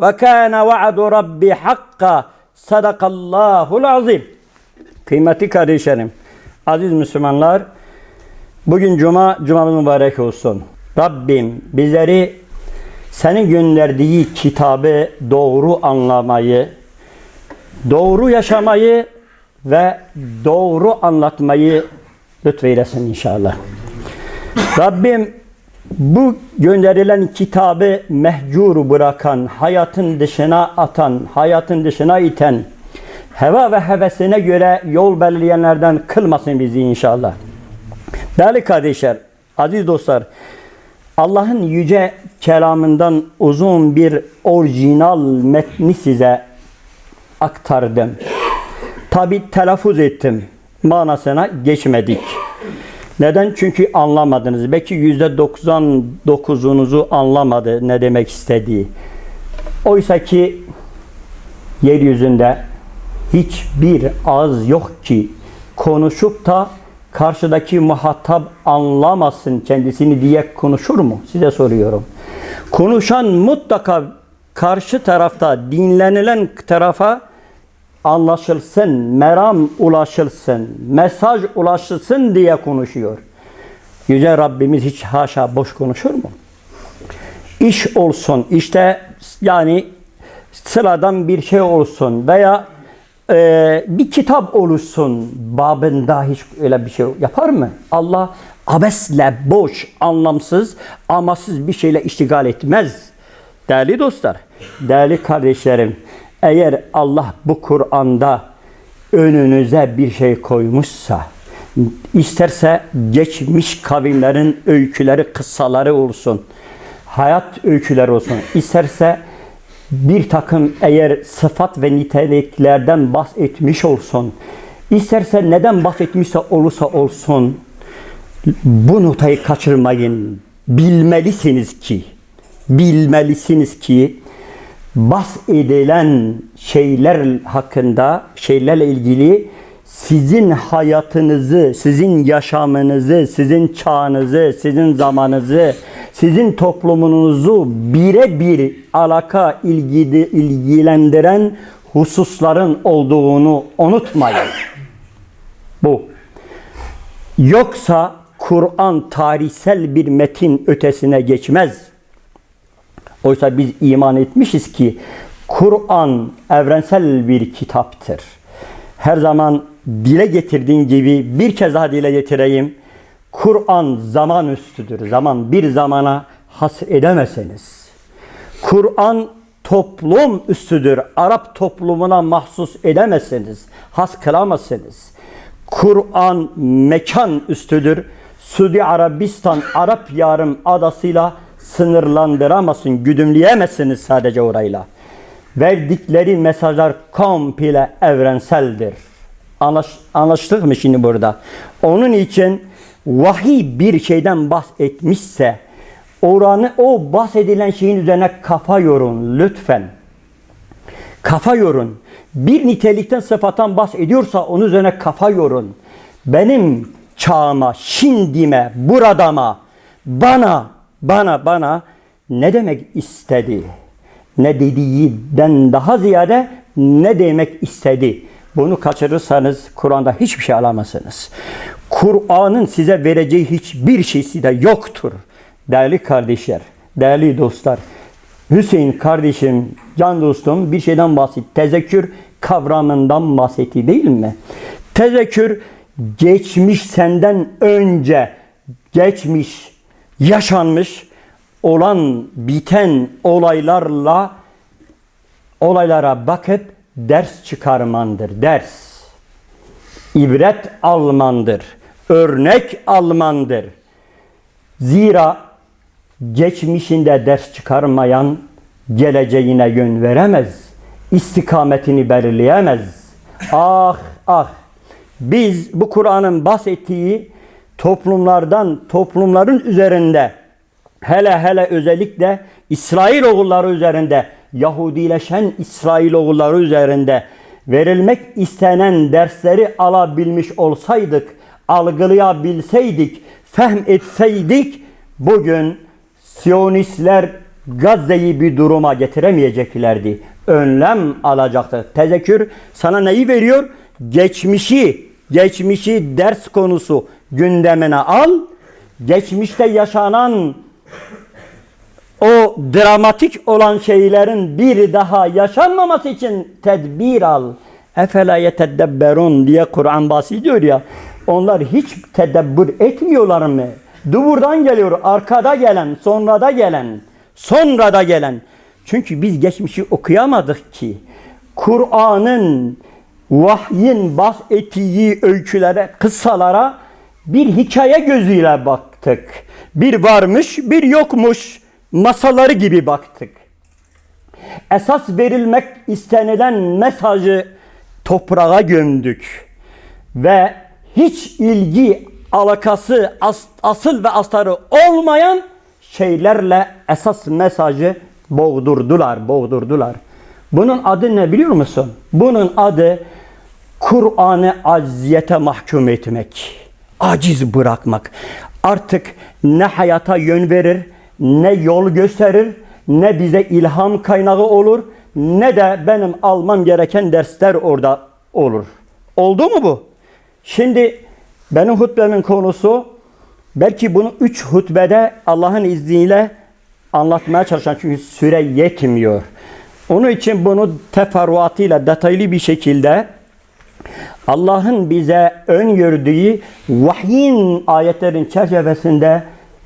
ve kana va'du rabbi hakka. Sadakallahul azim. Kıymetli kardeşlerim, aziz Müslümanlar, bugün cuma, cumamız mübarek olsun. Rabbim bizleri senin gönderdiği kitabı doğru anlamayı, doğru yaşamayı ve doğru anlatmayı lütfeylesin inşallah. Rabbim bu gönderilen kitabı mehcur bırakan, hayatın dışına atan, hayatın dışına iten, heva ve hevesine göre yol belirleyenlerden kılmasın bizi inşallah. Değerli kardeşler, aziz dostlar, Allah'ın yüce kelamından uzun bir orijinal metni size aktardım. Tabi telaffuz ettim. Manasına geçmedik. Neden? Çünkü anlamadınız. Belki yüzde 99'unuzu anlamadı ne demek istediği. Oysa ki yeryüzünde hiçbir ağız yok ki konuşup da karşıdaki muhatap anlamasın kendisini diye konuşur mu? Size soruyorum. Konuşan mutlaka karşı tarafta dinlenilen tarafa anlaşılsın, meram ulaşılsın, mesaj ulaşılsın diye konuşuyor. Yüce Rabbimiz hiç haşa boş konuşur mu? İş olsun, işte yani sıradan bir şey olsun veya e, bir kitap olursun babında hiç öyle bir şey yapar mı? Allah abesle boş, anlamsız, amasız bir şeyle iştigal etmez. Değerli dostlar, değerli kardeşlerim, eğer Allah bu Kur'an'da önünüze bir şey koymuşsa, isterse geçmiş kavimlerin öyküleri, kıssaları olsun, hayat öyküleri olsun, isterse bir takım eğer sıfat ve niteliklerden bahsetmiş olsun, isterse neden bahsetmişse olursa olsun, bu notayı kaçırmayın. Bilmelisiniz ki, bilmelisiniz ki, bahsedilen şeyler hakkında, şeylerle ilgili sizin hayatınızı, sizin yaşamınızı, sizin çağınızı, sizin zamanınızı, sizin toplumunuzu birebir alaka ilgili, ilgilendiren hususların olduğunu unutmayın. Bu. Yoksa Kur'an tarihsel bir metin ötesine geçmez. Oysa biz iman etmişiz ki Kur'an evrensel bir kitaptır. Her zaman dile getirdiğin gibi bir kez daha dile getireyim. Kur'an zaman üstüdür. Zaman bir zamana has edemezsiniz. Kur'an toplum üstüdür. Arap toplumuna mahsus edemezsiniz. Has kılamazsınız. Kur'an mekan üstüdür. Suudi Arabistan Arap Yarım adasıyla sınırlandıramazsın, güdümleyemezsiniz sadece orayla. Verdikleri mesajlar komple evrenseldir. Anlaş, anlaştık mı şimdi burada? Onun için vahiy bir şeyden bahsetmişse oranı o bahsedilen şeyin üzerine kafa yorun lütfen. Kafa yorun. Bir nitelikten sıfattan bahsediyorsa onun üzerine kafa yorun. Benim çağıma, şimdime, buradama, bana, bana, bana ne demek istedi? Ne dediğinden daha ziyade ne demek istedi? Bunu kaçırırsanız Kur'an'da hiçbir şey alamazsınız. Kur'an'ın size vereceği hiçbir şeysi de yoktur. Değerli kardeşler, değerli dostlar. Hüseyin kardeşim, can dostum bir şeyden bahsetti. Tezekkür kavramından bahsetti değil mi? Tezekkür geçmiş senden önce geçmiş, yaşanmış olan biten olaylarla olaylara bakıp ders çıkarmandır. Ders. İbret almandır. Örnek almandır. Zira geçmişinde ders çıkarmayan geleceğine yön veremez. istikametini belirleyemez. Ah ah biz bu Kur'an'ın bahsettiği toplumlardan, toplumların üzerinde hele hele özellikle İsrail oğulları üzerinde, Yahudileşen İsrail oğulları üzerinde verilmek istenen dersleri alabilmiş olsaydık, algılayabilseydik, fehm etseydik bugün Siyonistler Gazze'yi bir duruma getiremeyeceklerdi. Önlem alacaktı. Tezekkür sana neyi veriyor? Geçmişi, geçmişi ders konusu gündemine al. Geçmişte yaşanan o dramatik olan şeylerin bir daha yaşanmaması için tedbir al. Efela yetedebberun diye Kur'an bahsediyor ya. Onlar hiç tedebbür etmiyorlar mı? Duburdan geliyor, arkada gelen, sonrada gelen, sonrada gelen. Çünkü biz geçmişi okuyamadık ki. Kur'an'ın, vahyin bahsettiği öykülere, kıssalara bir hikaye gözüyle baktık. Bir varmış, bir yokmuş masaları gibi baktık. Esas verilmek istenilen mesajı toprağa gömdük. Ve hiç ilgi, alakası, as- asıl ve astarı olmayan şeylerle esas mesajı boğdurdular, boğdurdular. Bunun adı ne biliyor musun? Bunun adı Kur'an'ı acziyete mahkum etmek. Aciz bırakmak. Artık ne hayata yön verir, ne yol gösterir, ne bize ilham kaynağı olur, ne de benim almam gereken dersler orada olur. Oldu mu bu? Şimdi benim hutbemin konusu belki bunu üç hutbede Allah'ın izniyle anlatmaya çalışacağım çünkü süre yetmiyor. Onun için bunu teferruatıyla detaylı bir şekilde Allah'ın bize öngördüğü vahyin ayetlerin çerçevesinde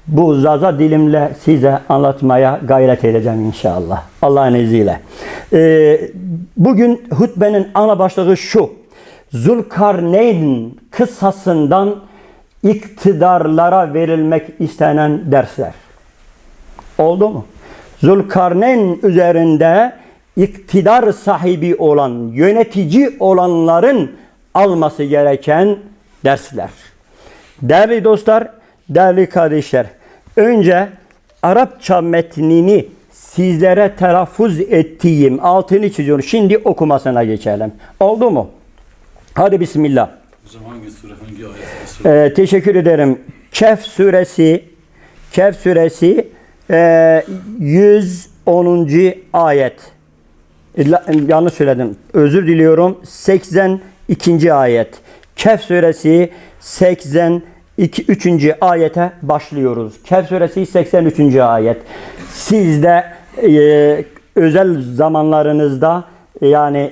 bu zaza dilimle size anlatmaya gayret edeceğim inşallah. Allah'ın izniyle. Ee, bugün hutbenin ana başlığı şu. Zulkarneyn kıssasından iktidarlara verilmek istenen dersler. Oldu mu? Zulkarneyn üzerinde iktidar sahibi olan, yönetici olanların alması gereken dersler. Değerli dostlar, değerli kardeşler, önce Arapça metnini sizlere telaffuz ettiğim altını çiziyorum. Şimdi okumasına geçelim. Oldu mu? Hadi bismillah. Hocam hangi sure, hangi ayet? Sure? Ee, teşekkür ederim. Kehf suresi Kehf suresi e, 110. ayet. La- Yanlış söyledim. Özür diliyorum. 82. ayet. Kehf suresi 82 3. ayete başlıyoruz. Kehf suresi 83. ayet. Siz de e, özel zamanlarınızda yani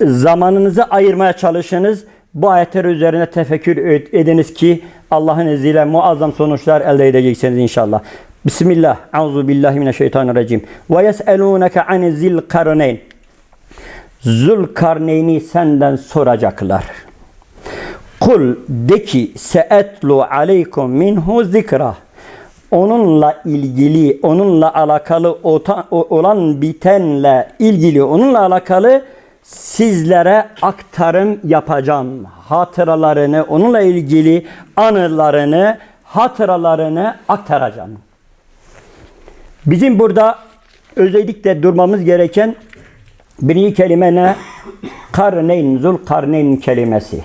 zamanınızı ayırmaya çalışınız. Bu ayetler üzerine tefekkür ed- ediniz ki Allah'ın izniyle muazzam sonuçlar elde edeceksiniz inşallah. Bismillah. Euzu billahi mineşşeytanirracim. Ve yes'elûneke ani zil karneyn. Zülkarneyn'i senden soracaklar. Kul de ki seetlu aleykum minhu zikra. Onunla ilgili, onunla alakalı olan bitenle ilgili, onunla alakalı sizlere aktarım yapacağım. Hatıralarını, onunla ilgili anılarını, hatıralarını aktaracağım. Bizim burada özellikle durmamız gereken birinci kelime ne? Karneyn, zul karneyn kelimesi.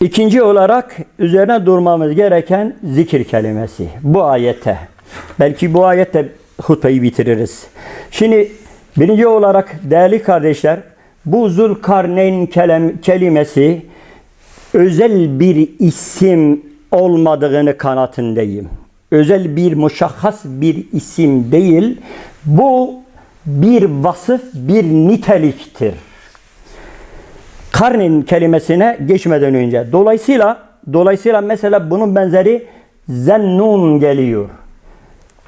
İkinci olarak üzerine durmamız gereken zikir kelimesi. Bu ayete. Belki bu ayette hutbeyi bitiririz. Şimdi birinci olarak değerli kardeşler bu Zulkarneyn kelimesi özel bir isim olmadığını kanatındayım. Özel bir muşahhas bir isim değil. Bu bir vasıf, bir niteliktir. Karnin kelimesine geçmeden önce. Dolayısıyla dolayısıyla mesela bunun benzeri zennun geliyor.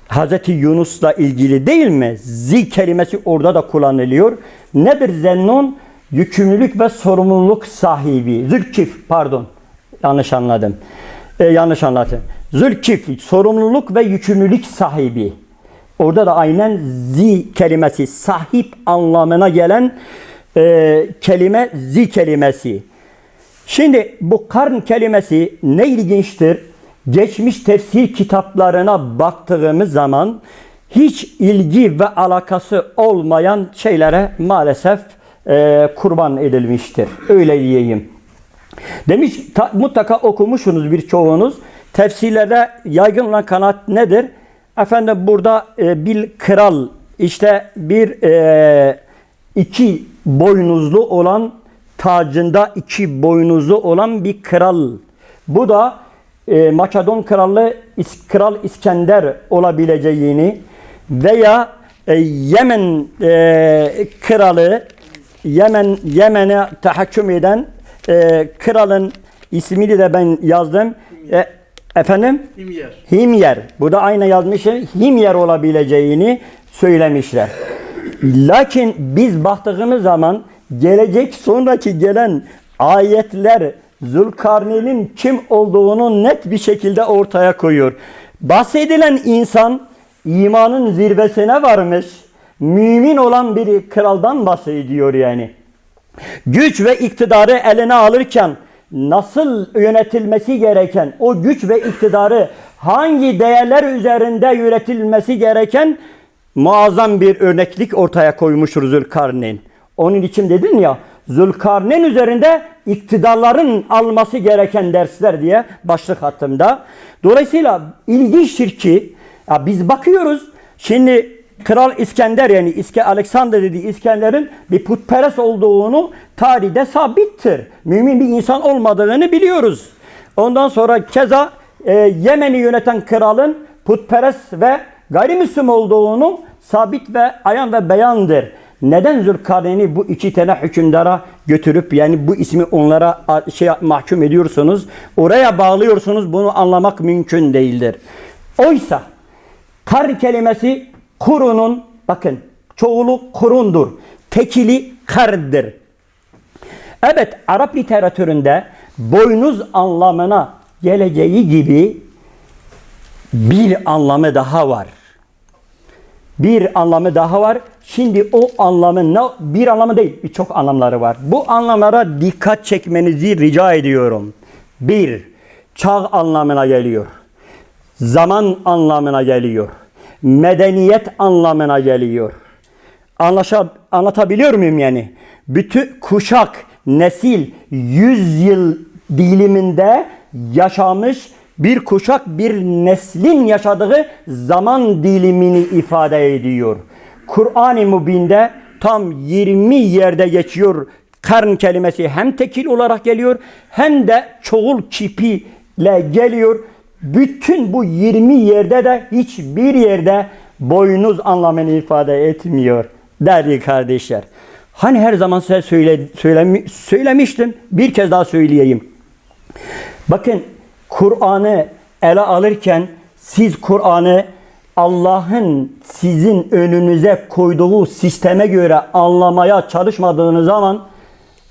Hazreti Yunus'la ilgili değil mi? Zi kelimesi orada da kullanılıyor. Nedir zennun? Yükümlülük ve sorumluluk sahibi. Zülkif pardon. Yanlış anladım. Ee, yanlış anlattım. Zülkif sorumluluk ve yükümlülük sahibi. Orada da aynen zi kelimesi sahip anlamına gelen e, kelime zi kelimesi. Şimdi bu karn kelimesi ne ilginçtir? Geçmiş tefsir kitaplarına baktığımız zaman hiç ilgi ve alakası olmayan şeylere maalesef e, kurban edilmiştir. Öyle diyeyim. Demiş ta- mutlaka okumuşsunuz birçoğunuz. Tefsirlerde yaygın olan kanat nedir? efendim burada e, bir kral işte bir e, iki boynuzlu olan tacında iki boynuzlu olan bir kral. Bu da e, Makedon kralı İs- Kral İskender olabileceğini veya e, Yemen e, kralı Yemen Yemen'e tahakküm eden e, kralın ismini de ben yazdım. E, efendim? Himyer. Himyer. Bu da aynı yazmışım. Himyer olabileceğini söylemişler. Lakin biz baktığımız zaman gelecek sonraki gelen ayetler Zülkarneyn'in kim olduğunu net bir şekilde ortaya koyuyor. Bahsedilen insan imanın zirvesine varmış. Mümin olan bir kraldan bahsediyor yani güç ve iktidarı eline alırken nasıl yönetilmesi gereken, o güç ve iktidarı hangi değerler üzerinde yönetilmesi gereken muazzam bir örneklik ortaya koymuştur Zülkarneyn. Onun için dedin ya Zülkarneyn üzerinde iktidarların alması gereken dersler diye başlık attığımda. Dolayısıyla ilginçtir ki ya biz bakıyoruz şimdi Kral İskender yani İske Alexander dediği İskender'in bir putperest olduğunu tarihte sabittir. Mümin bir insan olmadığını biliyoruz. Ondan sonra keza e, Yemen'i yöneten kralın putperest ve gayrimüslim olduğunu sabit ve ayan ve beyandır. Neden Zülkarneyn'i bu iki tane hükümdara götürüp yani bu ismi onlara şey mahkum ediyorsunuz? Oraya bağlıyorsunuz. Bunu anlamak mümkün değildir. Oysa Karn kelimesi kurunun bakın çoğulu kurundur. Tekili kardır. Evet Arap literatüründe boynuz anlamına geleceği gibi bir anlamı daha var. Bir anlamı daha var. Şimdi o anlamın ne bir anlamı değil, birçok anlamları var. Bu anlamlara dikkat çekmenizi rica ediyorum. Bir, çağ anlamına geliyor zaman anlamına geliyor. Medeniyet anlamına geliyor. Anlaşa, anlatabiliyor muyum yani? Bütün kuşak, nesil, yüz yıl diliminde yaşamış bir kuşak bir neslin yaşadığı zaman dilimini ifade ediyor. Kur'an-ı Mübin'de tam 20 yerde geçiyor karn kelimesi hem tekil olarak geliyor hem de çoğul kipiyle geliyor. Bütün bu 20 yerde de hiçbir yerde boynuz anlamını ifade etmiyor değerli kardeşler. Hani her zaman size söyle, söylemi- söylemiştim bir kez daha söyleyeyim. Bakın Kur'an'ı ele alırken siz Kur'an'ı Allah'ın sizin önünüze koyduğu sisteme göre anlamaya çalışmadığınız zaman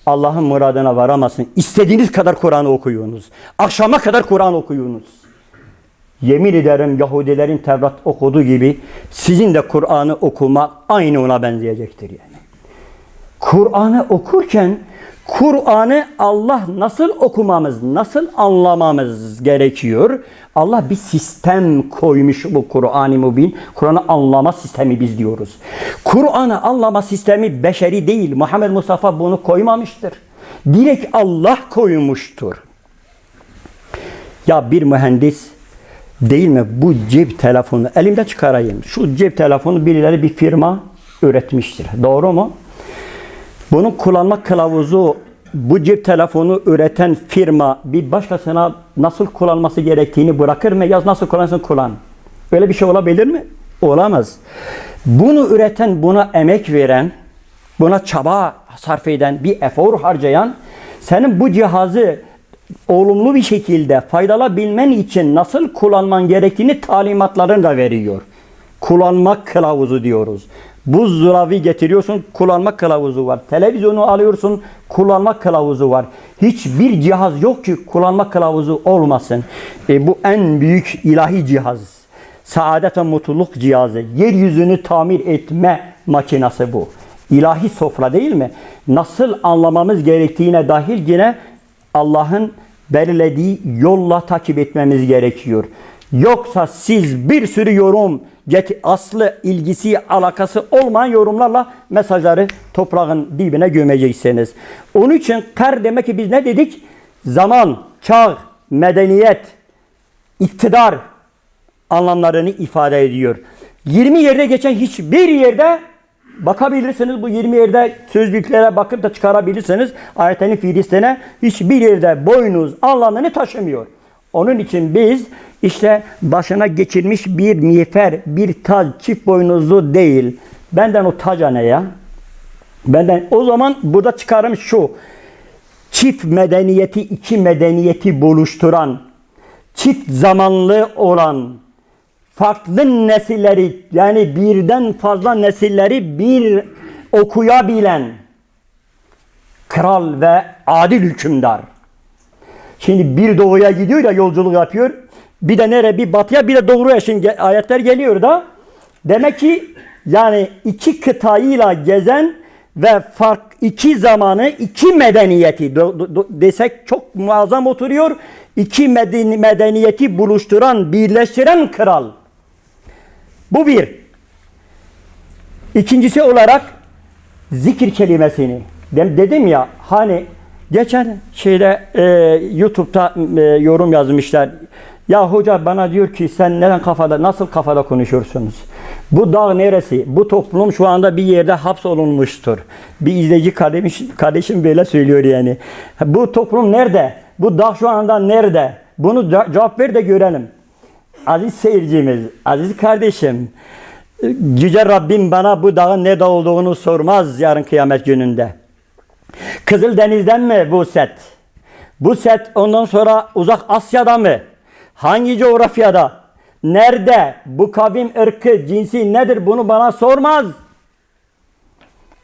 Allah'ın muradına varamazsın. İstediğiniz kadar Kur'an'ı okuyunuz. Akşama kadar Kur'an okuyunuz. Yemin ederim Yahudilerin Tevrat okuduğu gibi sizin de Kur'an'ı okumak aynı ona benzeyecektir yani. Kur'an'ı okurken Kur'an'ı Allah nasıl okumamız, nasıl anlamamız gerekiyor? Allah bir sistem koymuş bu Kur'an-ı Mübin. Kur'an'ı anlama sistemi biz diyoruz. Kur'an'ı anlama sistemi beşeri değil. Muhammed Mustafa bunu koymamıştır. Direkt Allah koymuştur. Ya bir mühendis değil mi bu cep telefonu elimde çıkarayım. Şu cep telefonu birileri bir firma üretmiştir. Doğru mu? Bunun kullanma kılavuzu bu cep telefonu üreten firma bir başkasına nasıl kullanması gerektiğini bırakır mı? Yaz nasıl kullansın kullan. Öyle bir şey olabilir mi? Olamaz. Bunu üreten, buna emek veren, buna çaba sarf eden, bir efor harcayan senin bu cihazı olumlu bir şekilde faydalabilmen için nasıl kullanman gerektiğini talimatlarını da veriyor. Kullanma kılavuzu diyoruz. Buzdolabı getiriyorsun, kullanma kılavuzu var. Televizyonu alıyorsun, kullanma kılavuzu var. Hiçbir cihaz yok ki kullanma kılavuzu olmasın. E, bu en büyük ilahi cihaz. Saadet ve mutluluk cihazı. Yeryüzünü tamir etme makinası bu. İlahi sofra değil mi? Nasıl anlamamız gerektiğine dahil yine Allah'ın belirlediği yolla takip etmemiz gerekiyor. Yoksa siz bir sürü yorum, aslı ilgisi, alakası olmayan yorumlarla mesajları toprağın dibine gömeceksiniz. Onun için kar demek ki biz ne dedik? Zaman, çağ, medeniyet, iktidar, anlamlarını ifade ediyor. 20 yerde geçen hiçbir yerde bakabilirsiniz. Bu 20 yerde sözlüklere bakıp da çıkarabilirsiniz. Ayetlerin fiilistene hiçbir yerde boynuz anlamını taşımıyor. Onun için biz işte başına geçirmiş bir miğfer, bir tac, çift boynuzlu değil. Benden o taca ne ya? Benden o zaman burada çıkarım şu. Çift medeniyeti, iki medeniyeti buluşturan, çift zamanlı olan, farklı nesilleri yani birden fazla nesilleri bir okuyabilen kral ve adil hükümdar. Şimdi bir doğuya gidiyor ya yolculuk yapıyor. Bir de nereye bir batıya bir de doğuya şimdi ayetler geliyor da. Demek ki yani iki kıtayla gezen ve fark iki zamanı iki medeniyeti do- do- do- desek çok muazzam oturuyor. İki medeni- medeniyeti buluşturan, birleştiren kral. Bu bir. İkincisi olarak zikir kelimesini. Dedim ya hani geçen şeyde e, YouTube'da e, yorum yazmışlar. Ya hoca bana diyor ki sen neden kafada nasıl kafada konuşuyorsunuz? Bu dağ neresi? Bu toplum şu anda bir yerde hapsolunmuştur. Bir izleyici kardeşim, kardeşim böyle söylüyor yani. Bu toplum nerede? Bu dağ şu anda nerede? Bunu ce- cevap ver de görelim. Aziz seyircimiz, aziz kardeşim, Yüce Rabbim bana bu dağın nerede olduğunu sormaz yarın kıyamet gününde. Kızıldeniz'den mi bu set? Bu set ondan sonra uzak Asya'da mı? Hangi coğrafyada? Nerede? Bu kavim ırkı, cinsi nedir bunu bana sormaz.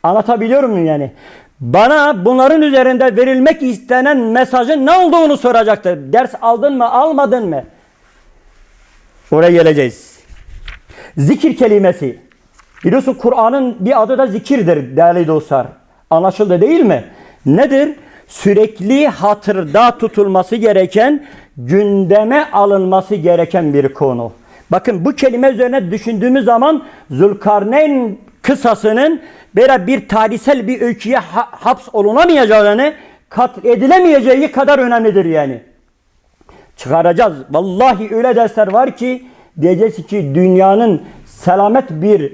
Anlatabiliyor muyum yani? Bana bunların üzerinde verilmek istenen mesajın ne olduğunu soracaktır. Ders aldın mı, almadın mı? Oraya geleceğiz. Zikir kelimesi. Biliyorsun Kur'an'ın bir adı da zikirdir değerli dostlar. Anlaşıldı değil mi? Nedir? Sürekli hatırda tutulması gereken, gündeme alınması gereken bir konu. Bakın bu kelime üzerine düşündüğümüz zaman Zülkarneyn kısasının böyle bir tarihsel bir öyküye ha- haps olunamayacağını, kat edilemeyeceği kadar önemlidir yani çıkaracağız. Vallahi öyle dersler var ki diyeceğiz ki dünyanın selamet bir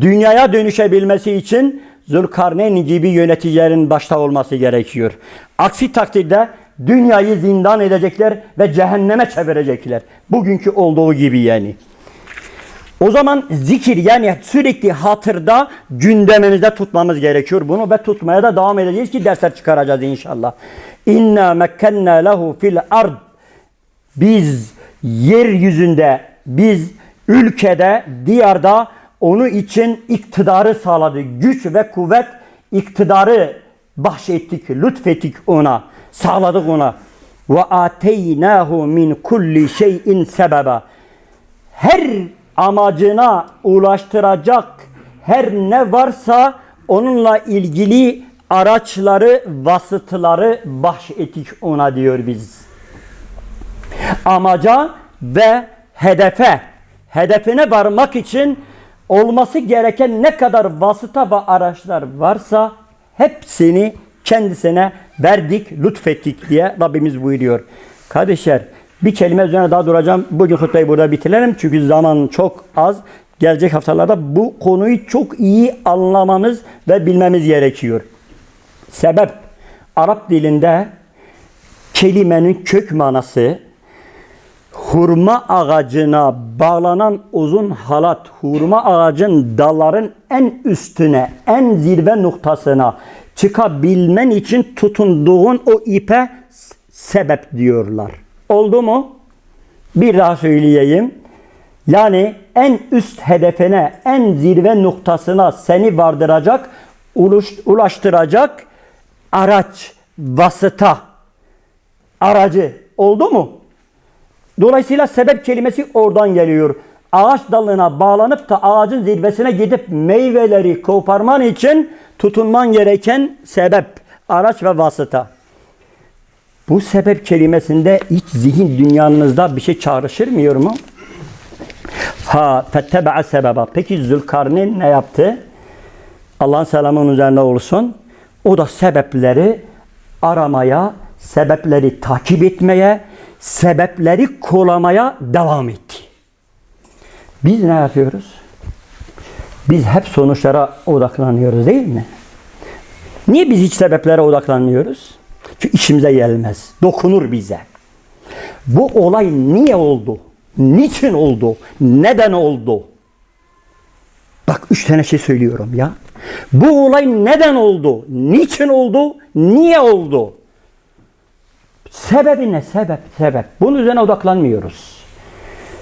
dünyaya dönüşebilmesi için Zülkarneyn gibi yöneticilerin başta olması gerekiyor. Aksi takdirde dünyayı zindan edecekler ve cehenneme çevirecekler. Bugünkü olduğu gibi yani. O zaman zikir yani sürekli hatırda gündemimizde tutmamız gerekiyor bunu ve tutmaya da devam edeceğiz ki dersler çıkaracağız inşallah. İnna mekkenna lehu fil ard biz yeryüzünde, biz ülkede, diyarda onu için iktidarı sağladı. Güç ve kuvvet iktidarı bahşettik, lütfettik ona, sağladık ona. Ve ateynahu min kulli şeyin sebeba. Her amacına ulaştıracak her ne varsa onunla ilgili araçları, vasıtları bahşettik ona diyor biz amaca ve hedefe, hedefine varmak için olması gereken ne kadar vasıta ve araçlar varsa hepsini kendisine verdik, lütfettik diye Rabbimiz buyuruyor. Kardeşler bir kelime üzerine daha duracağım. Bugün hutbeyi burada bitirelim çünkü zaman çok az. Gelecek haftalarda bu konuyu çok iyi anlamamız ve bilmemiz gerekiyor. Sebep Arap dilinde kelimenin kök manası hurma ağacına bağlanan uzun halat, hurma ağacın dalların en üstüne, en zirve noktasına çıkabilmen için tutunduğun o ipe sebep diyorlar. Oldu mu? Bir daha söyleyeyim. Yani en üst hedefine, en zirve noktasına seni vardıracak, ulaştıracak araç, vasıta, aracı oldu mu? Dolayısıyla sebep kelimesi oradan geliyor. Ağaç dalına bağlanıp da ağacın zirvesine gidip meyveleri koparman için tutunman gereken sebep, araç ve vasıta. Bu sebep kelimesinde iç zihin dünyanızda bir şey çağrışırmıyor mu? Ha fettebe'a sebeba. Peki Zülkarneyn ne yaptı? Allah'ın selamı onun üzerine olsun. O da sebepleri aramaya, sebepleri takip etmeye, sebepleri kolamaya devam etti. Biz ne yapıyoruz? Biz hep sonuçlara odaklanıyoruz değil mi? Niye biz hiç sebeplere odaklanmıyoruz? Çünkü işimize gelmez. Dokunur bize. Bu olay niye oldu? Niçin oldu? Neden oldu? Bak üç tane şey söylüyorum ya. Bu olay neden oldu? Niçin oldu? Niye oldu? Sebebi ne? Sebep, sebep. Bunun üzerine odaklanmıyoruz.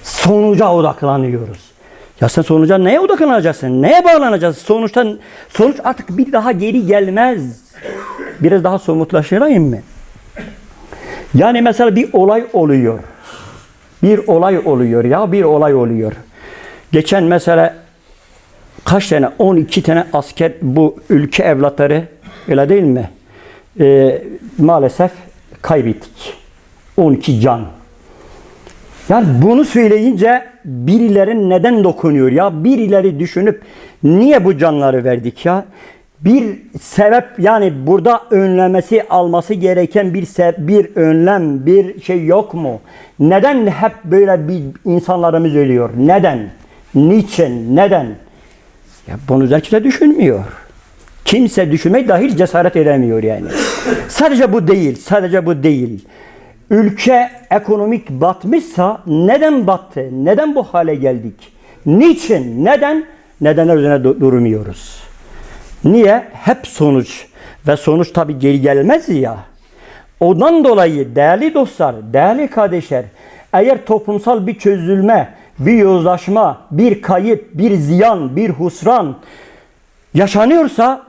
Sonuca odaklanıyoruz. Ya sen sonuca neye odaklanacaksın? Neye bağlanacaksın? Sonuçtan sonuç artık bir daha geri gelmez. Biraz daha somutlaştırayım mı? Yani mesela bir olay oluyor. Bir olay oluyor ya bir olay oluyor. Geçen mesela kaç tane 12 tane asker bu ülke evlatları öyle değil mi? Ee, maalesef kaybettik. 12 can. Yani bunu söyleyince birileri neden dokunuyor ya? Birileri düşünüp niye bu canları verdik ya? Bir sebep yani burada önlemesi alması gereken bir se- bir önlem, bir şey yok mu? Neden hep böyle bir insanlarımız ölüyor? Neden? Niçin? Neden? Ya bunu da kimse düşünmüyor. Kimse düşünmek dahil cesaret edemiyor yani. Sadece bu değil, sadece bu değil. Ülke ekonomik batmışsa neden battı? Neden bu hale geldik? Niçin? Neden? Nedenler üzerine du- durmuyoruz. Niye? Hep sonuç. Ve sonuç tabi geri gelmez ya. Ondan dolayı değerli dostlar, değerli kardeşler, eğer toplumsal bir çözülme, bir yozlaşma, bir kayıp, bir ziyan, bir husran yaşanıyorsa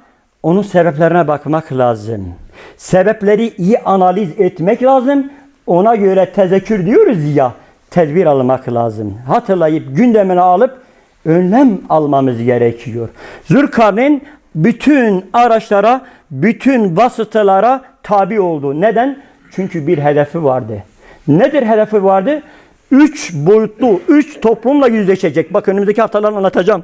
onun sebeplerine bakmak lazım. Sebepleri iyi analiz etmek lazım. Ona göre tezekkür diyoruz ya, tedbir almak lazım. Hatırlayıp gündemine alıp önlem almamız gerekiyor. Zülkarneyn bütün araçlara, bütün vasıtalara tabi oldu. Neden? Çünkü bir hedefi vardı. Nedir hedefi vardı? Üç boyutlu, üç toplumla yüzleşecek. Bakın önümüzdeki haftalar anlatacağım.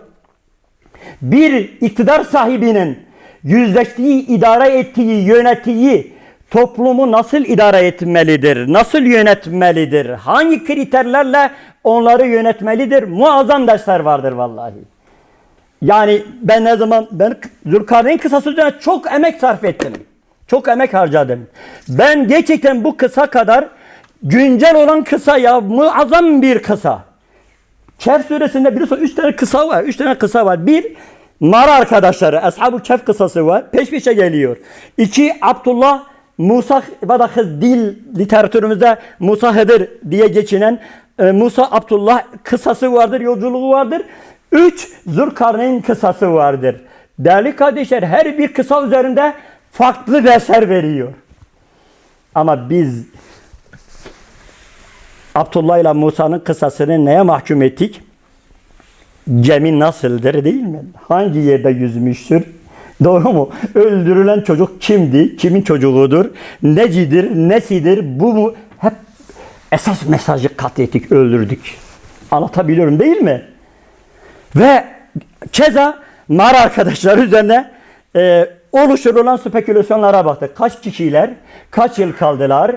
Bir iktidar sahibinin yüzleştiği, idare ettiği, yönettiği toplumu nasıl idare etmelidir? Nasıl yönetmelidir? Hangi kriterlerle onları yönetmelidir? Muazzam dersler vardır vallahi. Yani ben ne zaman ben Zülkarneyn kısası üzerine çok emek sarf ettim. Çok emek harcadım. Ben gerçekten bu kısa kadar güncel olan kısa ya muazzam bir kısa. Kehf suresinde biliyorsun üç tane kısa var. Üç tane kısa var. Bir Mara arkadaşları. Ashab-ı Kehf kısası var. Peş peşe geliyor. İki Abdullah Musa ve da dil literatürümüzde Musa Hıdır diye geçinen e, Musa Abdullah kısası vardır, yolculuğu vardır. Üç Zülkarneyn kısası vardır. Değerli kardeşler her bir kısa üzerinde farklı dersler veriyor. Ama biz Abdullah ile Musa'nın kısasını neye mahkum ettik? Gemi nasıldır değil mi? Hangi yerde yüzmüştür? Doğru mu? Öldürülen çocuk kimdi? Kimin çocuğudur? Necidir? Nesidir? Bu mu? Hep esas mesajı katlettik, öldürdük. Anlatabiliyorum değil mi? Ve keza mağara arkadaşlar üzerine e, oluşturulan spekülasyonlara baktık. Kaç kişiler, kaç yıl kaldılar?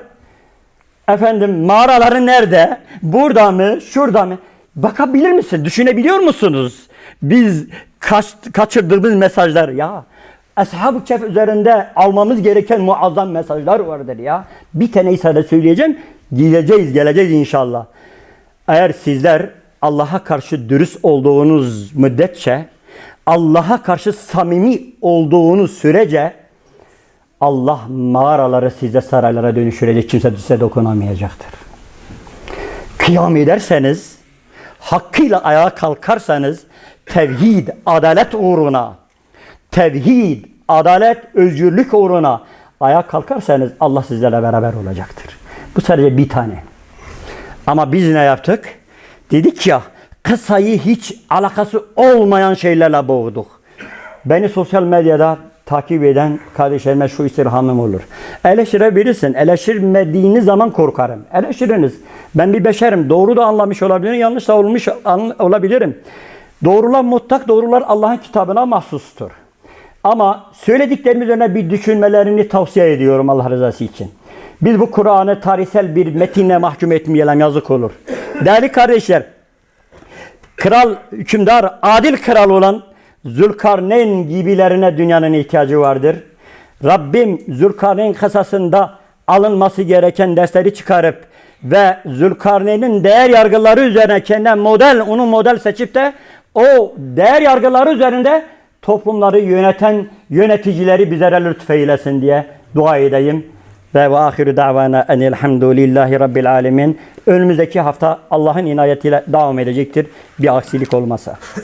Efendim mağaraları nerede? Burada mı? Şurada mı? Bakabilir misin? Düşünebiliyor musunuz? Biz kaç, kaçırdığımız mesajlar ya. Ashab-ı Kehf üzerinde almamız gereken muazzam mesajlar vardır ya. Bir taneyi sadece söyleyeceğim. Gideceğiz, geleceğiz inşallah. Eğer sizler Allah'a karşı dürüst olduğunuz müddetçe, Allah'a karşı samimi olduğunuz sürece Allah mağaraları size saraylara dönüştürecek. Kimse size dokunamayacaktır. Kıyam ederseniz, hakkıyla ayağa kalkarsanız, tevhid, adalet uğruna, tevhid, adalet, özgürlük uğruna ayağa kalkarsanız Allah sizlerle beraber olacaktır. Bu sadece bir tane. Ama biz ne yaptık? Dedik ya, kısayı hiç alakası olmayan şeylerle boğduk. Beni sosyal medyada takip eden kardeşlerime şu istirhamım olur. Eleştirebilirsin. Eleştirmediğiniz zaman korkarım. Eleştiriniz. Ben bir beşerim. Doğru da anlamış olabilirim. Yanlış da olmuş olabilirim. Doğrular mutlak doğrular Allah'ın kitabına mahsustur. Ama söylediklerimiz üzerine bir düşünmelerini tavsiye ediyorum Allah rızası için. Biz bu Kur'an'ı tarihsel bir metinle mahkum etmeyelim yazık olur. Değerli kardeşler, kral, hükümdar, adil kral olan Zülkarneyn gibilerine dünyanın ihtiyacı vardır. Rabbim Zülkarneyn kasasında alınması gereken dersleri çıkarıp ve Zülkarneyn'in değer yargıları üzerine kendine model, onu model seçip de o değer yargıları üzerinde toplumları yöneten yöneticileri bizlere lütfeylesin diye dua edeyim. Ve ve ahiru davana enelhamdülillahi rabbil alemin. Önümüzdeki hafta Allah'ın inayetiyle devam edecektir. Bir aksilik olmasa.